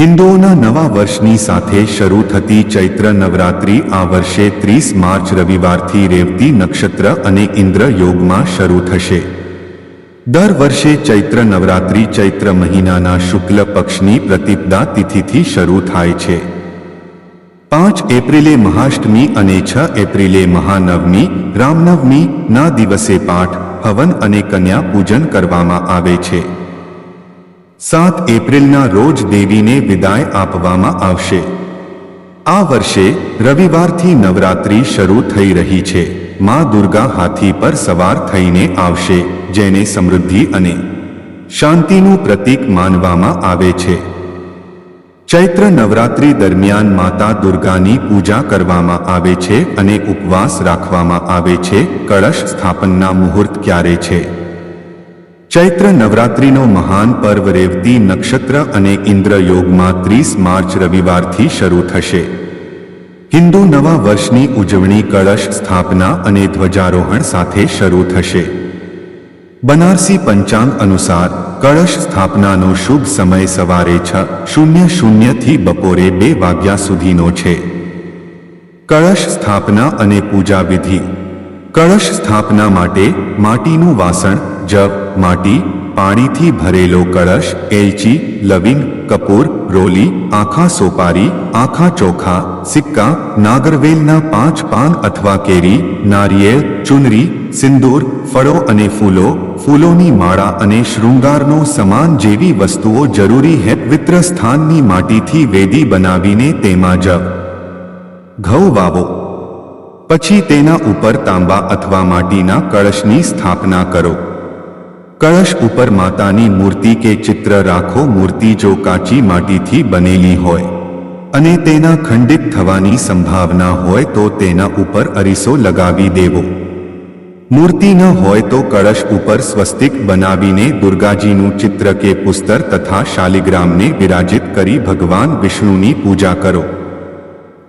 હિન્દુઓના નવા વર્ષની સાથે શરૂ થતી ચૈત્ર નવરાત્રિ આ વર્ષે ત્રીસ માર્ચ રવિવારથી રેવતી નક્ષત્ર અને ઇન્દ્ર યોગમાં શરૂ થશે. દર વર્ષે ચૈત્ર નવરાત્રિ ચૈત્ર મહિનાના શુક્લ પક્ષની પ્રતિપદા તિથિથી શરૂ થાય છે. પાંચ એપ્રિલે મહાષ્ટમી અને છ એપ્રિલે મહાનવમી, રામનવમી ના દિવસે પાઠ, હવન અને કન્યા પૂજન કરવામાં આવે છે. સાત એપ્રિલના રોજ દેવીને વિદાય આપવામાં આવશે. આ વર્ષે રવિવારથી નવરાત્રી શરૂ થઈ રહી છે. માં દુર્ગા હાથી પર સવાર થઈને આવશે, જેને સમૃદ્ધિ અને શાંતિનું પ્રતીક માનવામાં આવે છે. ચૈત્ર નવરાત્રી દરમિયાન માતા દુર્ગાની પૂજા કરવામાં આવે છે અને ઉપવાસ રાખવામાં આવે છે. કળશ સ્થાપનના મુહૂર્ત ક્યારે છે? ચૈત્ર નવરાત્રિનો મહાન પર્વ રેવતી નક્ષત્ર અને ઇન્દ્ર યોગમાં ત્રીસ માર્ચ રવિવારથી શરૂ થશે. હિન્દુ નવા વર્ષની ઉજવણી કળશ સ્થાપના અને ધ્વજારોહણ સાથે શરૂ થશે. બનારસી પંચાંગ અનુસાર કળશ સ્થાપનાનો શુભ સમય સવારે છ શૂન્ય શૂન્યથી બપોરે બે વાગ્યા સુધીનો છે. કળશ સ્થાપના અને પૂજા વિધિ. કળશ સ્થાપના માટે માટીનું વાસણ જવ માટી, પાણીથી ભરેલો કળશ, એલચી, લવિંગ, કપૂર, રોલી, આખા સોપારી, આખા ચોખા, સિક્કા, નાગરવેલના પાંચ પાન અથવા કેરી, નારિયેળ, ચુનરી, સિંદૂર, ફળો અને ફૂલો, ફૂલોની માળા અને શૃંગારનો સમાન જેવી વસ્તુઓ જરૂરી હે પવિત્ર સ્થાનની માટીથી વેદી બનાવીને તેમાં જવ ઘઉં વાવો. પછી તેના ઉપર તાંબા અથવા માટીના કળશની સ્થાપના કરો. કળશ ઉપર માતાની મૂર્તિ કે ચિત્ર રાખો મૂર્તિ જો કાચી માટીથી બનેલી હોય અને તેના ખંડિત થવાની સંભાવના હોય તો તેના ઉપર અરીસો લગાવી દેવો. મૂર્તિ ન હોય તો કળશ ઉપર સ્વસ્તિક બનાવીને દુર્ગાજીનું ચિત્ર કે પુસ્તર તથા શાલિગ્રામને વિરાજિત કરી ભગવાન વિષ્ણુની પૂજા કરો.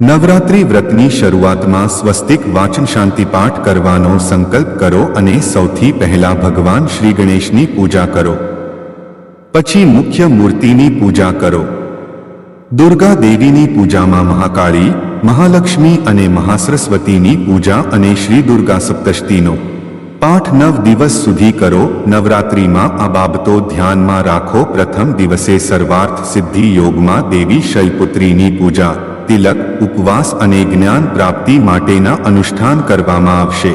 નવરાત્રિ વ્રતની શરૂઆતમાં સ્વસ્તિક વાચન શાંતિપાઠ કરવાનો સંકલ્પ કરો અને સૌથી પહેલા ભગવાન શ્રી ગણેશની પૂજા કરો. પછી મુખ્ય મૂર્તિની પૂજા કરો. દુર્ગા દેવીની પૂજામાં મહાકાળી, મહાલક્ષ્મી અને મહાસરસ્વતીની પૂજા અને શ્રી દુર્ગા સપ્તષ્ટીનો પાઠ નવ દિવસ સુધી કરો, નવરાત્રિમાં આ બાબતો ધ્યાનમાં રાખો. પ્રથમ દિવસે સર્વાર્થ સિદ્ધિ યોગમાં દેવી શૈપુત્રીની પૂજા. તિલક ઉપવાસ અને જ્ઞાન પ્રાપ્તિ માટેના અનુષ્ઠાન કરવામાં આવશે.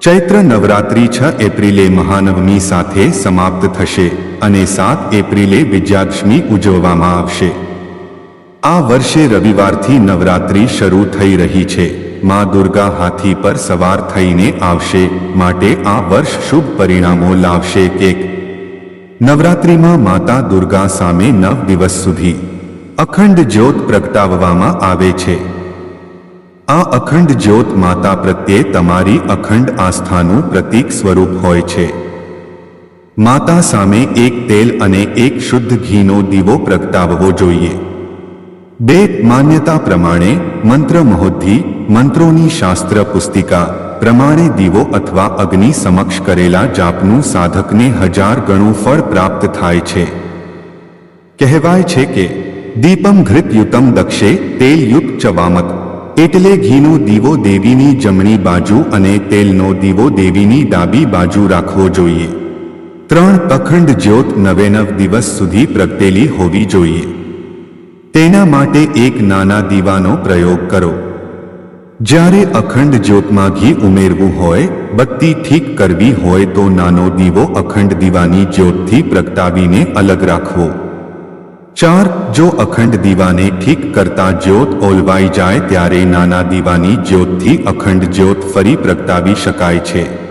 ચૈત્ર નવરાત્રિ છ એપ્રિલે મહાનવમી સાથે સમાપ્ત થશે અને સાત એપ્રિલે વિજયાદશમી ઉજવવામાં આવશે. આ વર્ષે રવિવારથી નવરાત્રિ શરૂ થઈ રહી છે. માં દુર્ગા હાથી પર સવાર થઈને આવશે માટે આ વર્ષ શુભ પરિણામો લાવશે કેક. નવરાત્રિમાં માતા દુર્ગા સામે નવ દિવસ સુધી અખંડ જ્યોત પ્રગટાવવામાં આવે છે. આ અખંડ જ્યોત માતા પ્રત્યે તમારી અખંડ આસ્થાનું પ્રતીક સ્વરૂપ હોય છે. માતા સામે એક તેલ અને એક શુદ્ધ ઘીનો દીવો પ્રગટાવવો જોઈએ. બે માન્યતા પ્રમાણે મંત્ર મહોદ્ધિ, મંત્રોની શાસ્ત્ર પુસ્તિકા, પ્રમાણે દીવો અથવા અગ્નિ સમક્ષ કરેલા જાપનું સાધકને હજાર ગણું ફળ પ્રાપ્ત થાય છે. કહેવાય છે કે દીપમ ઘૃતયુતમ દક્ષે તેલયુક્ત ચવામક એટલે ઘીનો દીવો દેવીની જમણી બાજુ અને તેલનો દીવો દેવીની ડાબી બાજુ રાખવો જોઈએ. ત્રણ અખંડ જ્યોત નવે નવ દિવસ સુધી પ્રગટેલી હોવી જોઈએ. તેના માટે એક નાના દીવાનો પ્રયોગ કરો. જ્યારે અખંડ જ્યોતમાં ઘી ઉમેરવું હોય, બત્તી ઠીક કરવી હોય તો નાનો દીવો અખંડ દીવાની જ્યોતથી પ્રગટાવીને અલગ રાખવો. ચાર જો અખંડ દીવાને ઠીક કરતા જ્યોત ઓલવાઈ જાય ત્યારે નાના દીવાની જ્યોતથી અખંડ જ્યોત ફરી પ્રગટાવી શકાય છે.